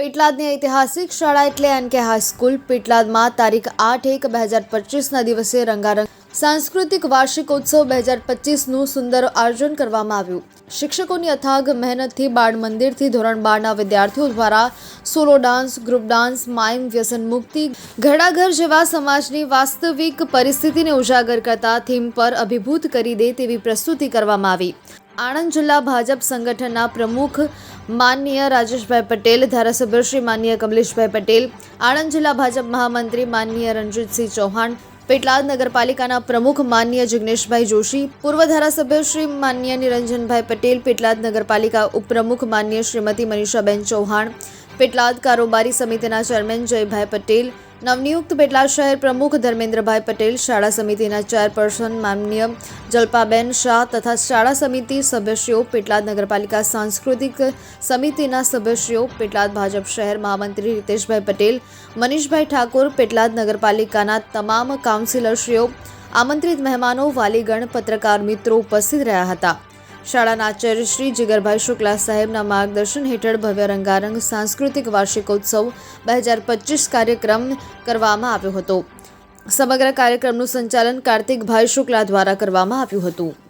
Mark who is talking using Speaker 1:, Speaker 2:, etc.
Speaker 1: પેટલાદની ઐતિહાસિક શાળા એટલે એન કે હાઈસ્કૂલ. પેટલાદમાં તારીખ આઠ એક બે હજાર પચીસના દિવસે રંગારંગ સાંસ્કૃતિક વાર્ષિકોત્સવ બે હજાર પચીસનું સુંદર આયોજન કરવામાં આવ્યું. શિક્ષકોની અથાગ, મહેનતથી બાળ મંદિરથી ધોરણ બારના વિદ્યાર્થીઓ દ્વારા solo dance, group dance, mime, વ્યસન મુક્તિ, ઘડાઘર જેવા સમાજની વાસ્તવિક પરિસ્થિતિને ઉજાગર કરતા થીમ પર અભિભૂત કરી દે તેવી પ્રસ્તુતિ કરવામાં આવી. આણંદ જિલ્લા ભાજપ સંગઠનના પ્રમુખ માનનીય રાજેશભાઈ પટેલ, ધારાસભ્ય શ્રી માનનીય કમલેશભાઈ પટેલ, આણંદ જિલ્લા ભાજપ મહામંત્રી માનનીય રણજીતસિંહ ચૌહાણ, પેટલાદ નગરપાલિકાના પ્રમુખ માન્ય જિગ્નેશભાઈ જોશી, પૂર્વ ધારાસભ્ય શ્રી માનનીય નિરંજનભાઈ પટેલ, પેટલાદ નગરપાલિકા ઉપપ્રમુખ માનનીય શ્રીમતી મનીષાબેન ચૌહાણ, પેટલાદ કારોબારી સમિતિના ચેરમેન જયભાઈ પટેલ નવનિયુક્ત પેટલાદ શહેર પ્રમુખ ધર્મેન્દ્રભાઈ પટેલ શાળા સમિતિના ચેરપર્સન માનનીય જલ્પાબેન શાહ તથા શાળા સમિતિ સભ્યશ્રીઓ પેટલાદ નગરપાલિકા સાંસ્કૃતિક સમિતિના સભ્યશ્રીઓ પેટલાદ ભાજપ શહેર મહામંત્રી રીતેશભાઈ પટેલ, મનીષભાઈ ઠાકોર પેટલાદ નગરપાલિકાના તમામ કાઉન્સિલરશ્રીઓ, આમંત્રિત મહેમાનો, વાલીગણ, પત્રકાર મિત્રો ઉપસ્થિત રહ્યા હતા. શાળાના આચાર્ય શ્રી જીગરભાઈ શુક્લા સાહેબના માર્ગદર્શન હેઠળ ભવ્ય રંગારંગ સાંસ્કૃતિક વાર્ષિકોત્સવ બે હજાર પચીસ કાર્યક્રમ કરવામાં આવ્યો હતો. સમગ્ર કાર્યક્રમનું સંચાલન કાર્તિકભાઈ શુક્લા દ્વારા કરવામાં આવ્યું હતું.